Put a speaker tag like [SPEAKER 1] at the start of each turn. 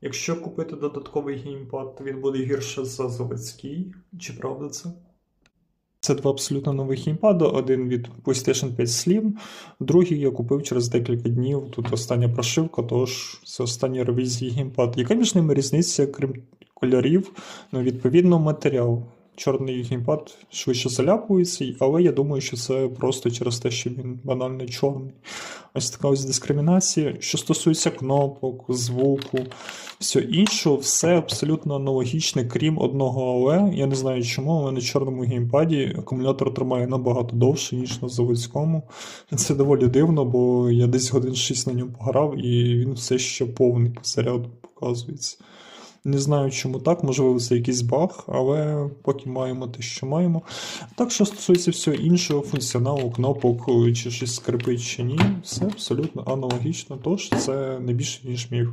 [SPEAKER 1] Якщо купити додатковий геймпад, він буде гірше за заводський. Чи правда це? Це два абсолютно нових геймпади. Один від PlayStation 5 Slim, другий я купив через декілька днів. Тут остання прошивка, тож це остання ревізія геймпад. Яка між ними різниця, крім кольорів? Ну, відповідно, матеріал. Чорний геймпад швидше заляпується, але я думаю, що це просто через те, що він банально чорний. Ось така ось дискримінація. Що стосується кнопок, звуку, все інше, все абсолютно аналогічне, крім одного але. Я не знаю чому, але на чорному геймпаді акумулятор тримає набагато довше, ніж на заводському. Це доволі дивно, бо я десь годин 6 на ньому пограв, і він все ще повний по заряду показується. Не знаю, чому так, можливо, це якийсь баг, але поки маємо те, що маємо. Так, що стосується всього іншого, функціоналу, кнопок, чи щось скрипить, чи ні, все абсолютно аналогічно, тож це не більше, ніж міг.